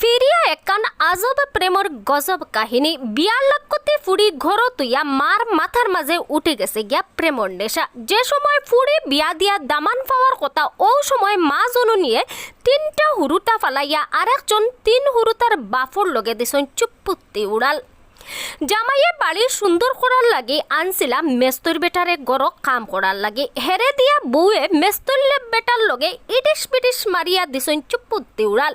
ফিরিয়া একান আজব প্রেমর গজব কাহিনী। বিয়ার লক্ষ্যতে ফুড়ি ঘর তুইয়া মার মাথার মাঝে উঠে গেছে গিয়া প্রেমর নেশা। যে সময় ফুড়ি বিয়া দিয়া দামান পাওয়ার কথা ও সময় মা জননীয়ে তিনটা হুরুটা ফালাইয়া আর একজন তিন হুরুতার বাফর লগে দিছন চুপ্পুত্তি উড়াল জামাইয়ে বাড়ি সুন্দর করার লাগে আনছিলা মেস্তর বেটারে গরক কাম করার লাগে। হেরে দিয়া বউয়ে মেস্তর বেটার লগে ইডিস পিডিস মারিয়া দিছন চুপুত্তি উড়াল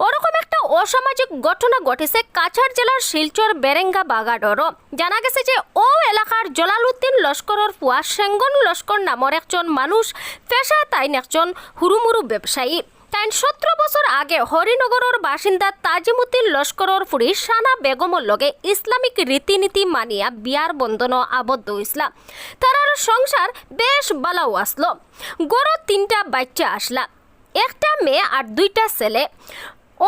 ওরকম একটা অসামাজিক ঘটনা ঘটেছে কাছাড় জেলার শিলচর বেরেঙ্গা বাগাডরও জানা গেছে যে ও এলাকার জলালউদ্দিন লস্করের ফুয়া সেঙ্গন লস্কর নামের একজন মানুষ, পেশা তাইন একজন হুরুমুরু ব্যবসায়ী তাইন সতেরো বছর আগে হরিনগরের বাসিন্দা তাজিমুদ্দিন লস্করের ফুরি সানা বেগমর লগে ইসলামিক রীতিনীতি মানিয়া বিয়ার বন্ধন আবদ্ধ হইসলা তারার সংসার বেশ বালাও আসলো গড় তিনটা বাচ্চা আসলা একটা মেয়ে আর দুইটা ছেলে।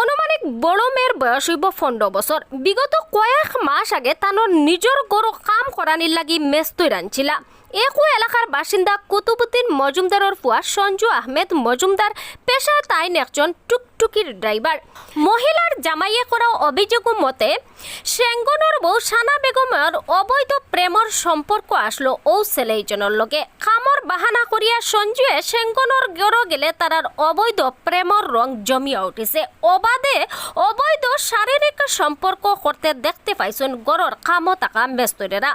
অনুমানিক বড় মেয়ের বয়স হইব পনেরো বছর। বিগত কয়েক মাস আগে তানোর নিজের গরু কাম করানির লাগি মেস্তই রানছিলা একো এলাকার বাসিন্দা কুতুবুদ্দিন মজুমদারের ফুয়া সঞ্জু আহমেদ মজুমদার পেশা তাইন একজন টুকটুকির ড্রাইভার। মহিলার জামাইয়ে করা অভিযোগ মতে, সেঙ্গনের বউ সানা বেগমের অবৈধ প্রেমর সম্পর্ক আসলো ও ছেলেইজনের লগে। খামর বাহানা করিয়া সঞ্জুয়ে সেঙ্গনের গড় গেলে তারার অবৈধ প্রেমর রং জমিয়া উঠিছে। অবাধে অবৈধ শারীরিক সম্পর্ক করতে দেখতে পাইছেন গড়র খামো টাকা ব্যস্তরেরা।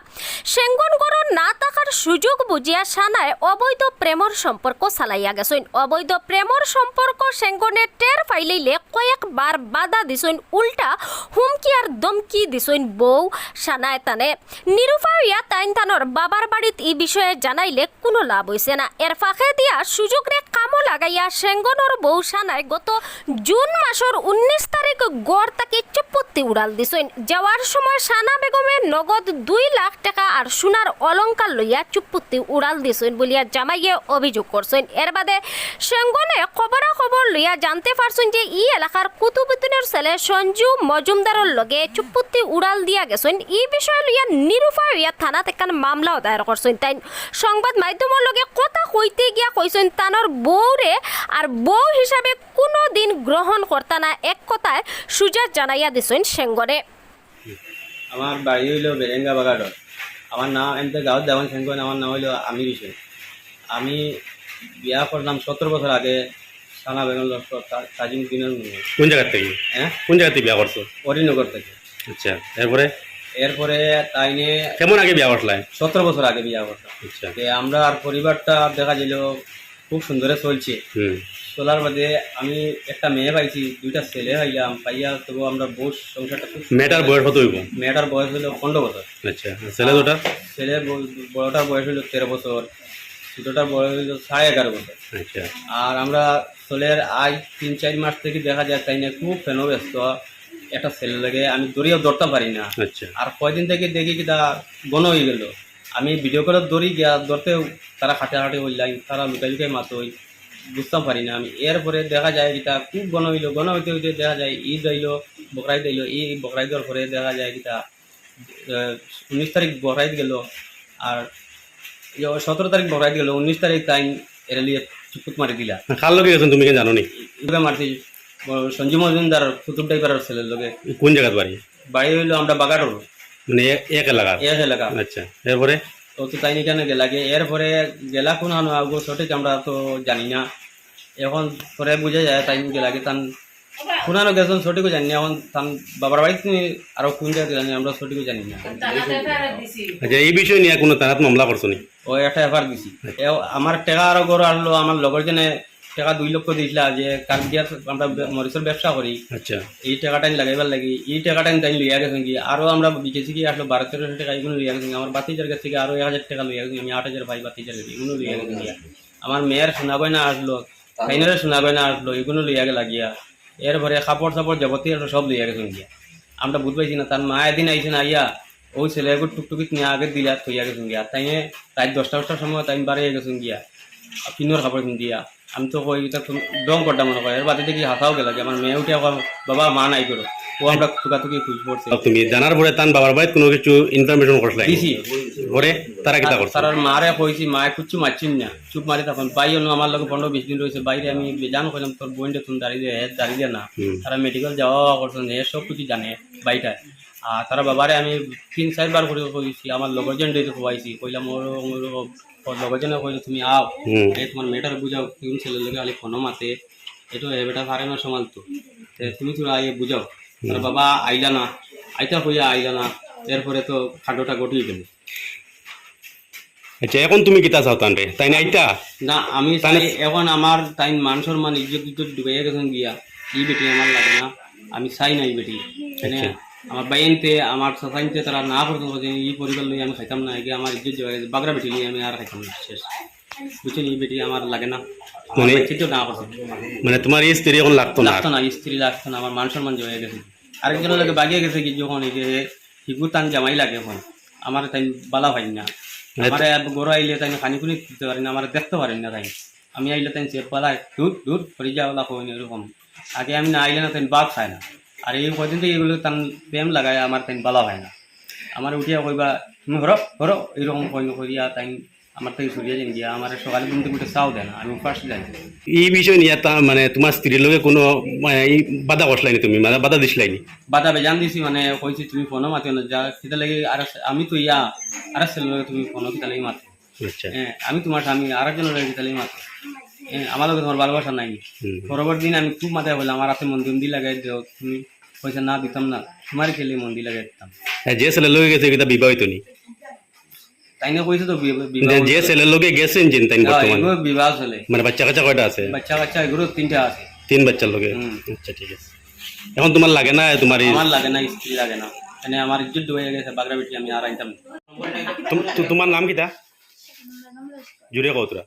সেঙ্গন গড় না থাকার সুযোগ বুঝিয়া সানায় অবৈধ প্রেমর সম্পর্ক চালাইয়া গেছেন। অবৈধ প্রেমর সম্পর্ক সেঙ্গনে টের ফাইলেইলে কয়েকবার বাধা দিছেন উল্টা হুমকি আর দমকি দিছেন বউ সানায় তানে। নিরুপাইয়া তাইন তানোর বাবার বাড়িত এই বিষয়ে জানাইলে কোনো লাভ হইছে না। এর ফাঁকে দিয়া সুযোগ রে কামো লাগাইয়া সেঙ্গনর বউ সানায় গত জুন মাসের উনিশ তারিখ গড় তাকে চুপত্তি উড়াল দিছেন যাওয়ার সময় সানা বেগমের নগদ দুই লাখ টাকা আর সোনার অলংকার লইয়া চুপত্তি উড়াল দিছেন বলিয়া জামাইয়ে অভিযোগ করছেন। এর বাদে সেঙ্গনে খবরা খবর লইয়া জানতে পারছেন যে ই এলাকার কুতুবুদ্দিনের ছেলে সঞ্জু মজুমদারের লগে চুপত্তি উড়াল দিয়া গেছেন। ই বিষয় লইয়া নিরুপায় হইয়া থানাত একখান মামলাও দায়ের করছেন তাই সংবাদ মাধ্যমের লগে কথা কইতে গিয়া কইছেন তানোর বউরে আর বউ হিসাবে কোনো দিন গ্রহণ করতা না এক কথায় সুজাত জানাইয়া দিছেন সেঙ্গনে আমার বাড়ি হইল বেরেঙ্গা বাগাডর আমার নাম এমতে গাঁৱত দেওয়ান সেনকন আমার নাম হইল আমির হোসেন আমি বিয়া করলাম সতেরো বছর আগে সানা বেগম লস্কর তাজিমুদ্দিনের মেয়ে কোন জায়গার থেকে? হ্যাঁ? কোন জায়গা থেকে বিয়া করছ? হরিনগর থেকে। আচ্ছা এরপরে? এরপরে তাইনে কেমন আগে বিয়া করলাই সতেরো বছর আগে বিয়া করলাম আচ্ছা। আমরা আর পরিবারটা দেখা গেল খুব সুন্দরে চলছে। চলার বাদে আমি একটা মেয়ে পাইছি দুইটা ছেলে পাইলাম পাইয়া তবু আমরা বউ সংসারটা খুব মেয়েটার বয়স কত হইব? মেয়েটার বয়স হলো পনেরো বছর। আচ্ছা ছেলে দুটা? ছেলে বড়টার বয়স হলো তেরো বছর। ছোটটার বয়স হলো সাড়ে এগারো বছর। আচ্ছা। আর আমরা ছেলের আজ তিন চার মাস থেকে দেখা যায় তাই না খুব ফেনো ব্যস্ত একটা ছেলে লাগে আমি দড়িও ধরতে পারি না। আচ্ছা। আর কয়দিন থেকে দেখি কি তা বন হয়ে গেল। আমি ভিডিও করে দড়ি গিয়া ধরতেও তারা হাঁটে হাঁটে হইলাই তারা লুকাই লুকাই মাতই বুঝতে পারি না আমি। এরপরে দেখা যায় কিতা খুব গণ হইল গণ হইতে হইতে দেখা যায় ঈদ আইলো বকরাইদ আইলো এই বকরাইদের পরে দেখা যায় কিতা উনিশ তারিখ বকরাইদ গেল। আর সতেরো তারিখ বকরাইদ গেল উনিশ তারিখ তাই এর লিয়ে চুপুত মারি দিলা। কার লগে গেছেন তুমি জানো নি এগুলো মারছি সঞ্জীব মজুমদার কুতুব টাইপারের ছেলের লোকে কোন জায়গার বাড়ি? বাড়ি হইল আমরা বাগাটোর। মানে এক এলাকা? এক এলাকা। আচ্ছা এরপরে? তো তো তাই কেন গেলা গে? এরপরে গেলা কোন আনো আগো সঠিক আমরা তো জানি না। এখন পরে বুঝা যায় তাই গেলাগে তান কোনানো গেছেন সঠিকও জানি এখন তান বাবার বাড়িতে আরও কোন জায়গায় জানি আমরা সঠিকও জানি না। আচ্ছা এই বিষয় নিয়ে কোনো তারাত মামলা করছ নি? ও একটা এফার দিছি। এও আমার টাকা আরও গড় আনলো আমার লগর জনে টাকা দুই লক্ষ দিয়েছিল যে কাল দিয়ার আমরা মরিচের ব্যবসা করি। আচ্ছা। এই টাকাটা লাগাইবার লাগি এই টাকাটা তাই লইয়া গেছেন কি আরও আমরা বিকেছি কি আসলো বারো তেরোশো টাকা এগুলো লইয়া গেছেন আমার বাতিজার কাছ থেকে আরও এক হাজার টাকা লইয়া গেছেন আমি আট হাজার ভাই বাতিজার কাছে এগুলো লইয়া গেছেন গিয়া আমার মেয়ের শোনাবে না আসলো ফাইনালে শোনাবে না আসলো এগুলো লইয়া গেলা গিয়া। এরপরে কাপড় চাপড় যাবতীয় সব লইয়া গেছেন গিয়া। আমরা বুঝ পাইছি না, তার মা এদিন না, আইয়া ওই ছেলে একটু টুকটুকিত নিয়ে আগে দিলা থইয়া গেছেন গিয়া। তাই তাই দশটা দশটার সময় তাই বাড়িয়ে গেছেন গিয়া। পিনোর কাপড় দিয়া। আমি তো কই ডং করতাম মনে করে। এর বাদে দেখি হাসাও গেলাগে আমার মেয়ে উঠে বাবা, মা নাই করো। ও আমরা তুকাতুকি খুঁজ পড়ছে তুমি জানার পরে তান বাবার বাড়িতে কোনো কিছু ইনফরমেশন করছিল দিছি পরে তারা কিতা করছে? তার মারে কইছি মায়ে কুচ্ছু মারছিন না। চুপ মারি তখন বাই হলো আমার লগে পনেরো বিশ দিন রয়েছে। বাইরে আমি বেজান কইলাম তোর বোনটা তুমি দাঁড়িয়ে হ্যাঁ দাঁড়িয়ে দিয়ে না। তারা মেডিকেল যাওয়া করছেন এ সব কিছু জানে বাইটায় আর তারা বাবারে আমি তিন চারবার করে কইছি আমার লগরজন ডেটে খোয়াইছি। কইলাম ওর ওর ওর লগরজনে কইলে তুমি আও। এ তোমার মেয়েটার বুঝাও কোন খালি ফোনও মাতে। এটা এ বেটা পারে না সমাল তো। তে তুমি তো আইয়ে বুঝাও। তার বাবা আইলা না আইতা কইয়া আইলা না এরপরে তো খাডোটা গটিয়ে গেল। আচ্ছা এখন তুমি কিতা চাও তান রে তাই না আইতা? না আমি চাই এখন আমার তাই মান সম্মান ইজ্জত ইজ্জত ডুবাইয়া গেছেন গিয়া এই বেটি আমার লাগে না আমি চাই না এই বেটি। মানে আমার বাইনতে আমার সফাইনতে তারা না করতো যে এই পরিবার লই আমি খাইতাম না এগে আমার ইজ্জত বাগরা বেটি লই আমি আর খাইতাম না শেষ। বুঝছেন এই বেটি আমার লাগে না। মানে- বাচ্চাটা না করছে। মানে তোমার এই স্ত্রী এখন লাগতো না। লাগতো না স্ত্রী লাগতো না আমার মান সম্মান জয়ে গেছে। আরেকজনের লাগে বাগিয়ে গেছে কি যখন এই যে হিগু টান জামাই লাগে এখন আমার তাই বালা ভাই না। আমার গরু আইলে তাই খানি খুনি দিতে পারি না আমার দেখতে পারি না তাই। আমি আইলে তাই চেপ পালায় দূর দূর ফরি যাওয়া কই এরকম। আগে আমি না আইলে না তাই বাঘ খায় না। আর এই কদিন থেকে এগুলো তান প্রেম লাগায় আমার তাই বালা হয় না। আমার উঠিয়া কইবা তুমি হর হর এরকম কই করিয়া তাই আমার তাই সরিয়া যান গিয়া আমার সকালে ঘুম থেকে উঠে চাও দেয় না আমি ফার্স্ট যাই। এই বিষয় নিয়ে তা মানে তোমার স্ত্রীর লগে কোনো মানে বাধা করছিলাইনি তুমি মানে বাধা দিছিলাইনি বাধা বেজান দিছি মানে কইছি তুমি ফোনও মাতিও না যা কিতা লাগে আর আমি তো ইয়া আর ছেলে তুমি ফোনও কিতা লাগে মাতো। আচ্ছা। হ্যাঁ আমি তোমার স্বামী আর একজনের লাগে কিতা লাগে মাতো। হ্যাঁ আমার লগে তোমার ভালোবাসা নাই। পরবর্তী দিন আমি খুব মাথায় বললাম আমার হাতে মন্দির মন্দির লাগাই দিও তুমি পয়সা না দিতাম না তোমার খেলে মন্দির লাগাই দিতাম। আর যে ছেলের লগে গেছে বিবাহিত নি। তাই না কইছে তো বিবাহ যে- ছেলের লগে গেছেন চিন তাই হ্যাঁ, বর্তমানে বিবাহ চলে। মানে বাচ্চা কাচ্চা কয়টা আছে? বাচ্চা কাচ্চা এগুলো তিনটা আছে। তিন বাচ্চার লগে? আচ্ছা ঠিক আছে। এখন তোমার লাগে না তোমার আমার লাগে না স্ত্রী লাগে না। মানে আমার ইজ্জত ডুবে গেছে বাগরা বেটি আমি আর আইতাম তোমার নাম কিতা? জুড়ে কৌতরা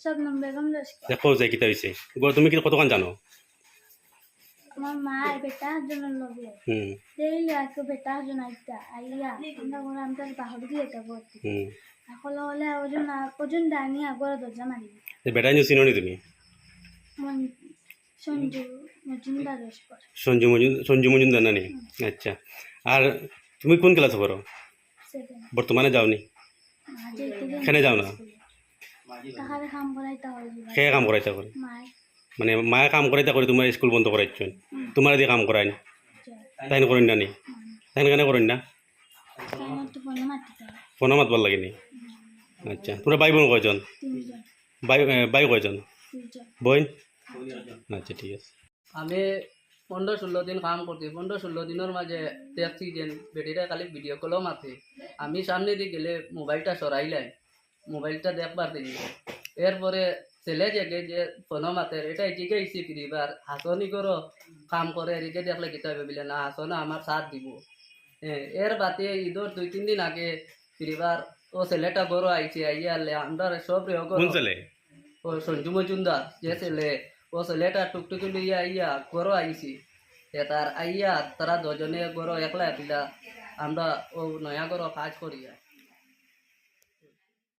শবনম বেগম লস্কর দেখো যে কিতা হয়েছে তুমি কি কতক্ষণ জানো? আমার মা বেটা জন্য হুম। দেইল আজকে বেটা জন আইতা আইয়া আমরা করে আমি তার বাহর দিয়ে এটা এখন হলে ওজন ওজন দানি আগর দরজা মারি। বেটা নিয়ে চিনো তুমি? সঞ্জু মজুমদার সঞ্জু মজুম সঞ্জু মজুমদার নানি আচ্ছা। আর তুমি কোন ক্লাসে পড়ো? বর্তমানে যাওনি? এখানে যাও না? তাহারে কাম করাইতে করে মানে মায়ে কাম করাইতে করে তোমার স্কুল বন্ধ করাইছেন তোমার দিয়ে কাম করাই তাই না করেন না নি? তাই কেন করেন না? তো ফোনে মাতবার লাগেনি আচ্ছা তোরা ভাই বোন কয়জন ভাই ভাই কয়জন? বোন? আচ্ছা ঠিক আছে। আমি পনেরো ষোলো দিন কাম করছি। পনেরো ষোলো দিনের মাঝে দেখছি যে বেটিটা খালি ভিডিও কলও মাতে আমি সামনে দিয়ে গেলে মোবাইলটা সরাইলাই। মোবাইলটা দেখবার দিন এরপরে ছেলে জেগে যে ফোন মাতে এটা এদিকে ইসি ফিরিবার হাসনি করো কাম করে এদিকে দেখলে কিতা ভাবিলে না হাসনা আমার সাথ দিব। এর বাতে ঈদর দুই তিন দিন আগে ফিরিবার ও ছেলেটা বড় আইছে আইয়া আমরা সব রে কোন ও সঞ্জু মজুমদার যে ছেলে। ও ছেলেটা টুকটুকি লইয়া আইয়া গরো আইছি এ তার আইয়া তারা দুজনে গরো একলা পিলা আমরা ও নয়া গরো কাজ করিয়া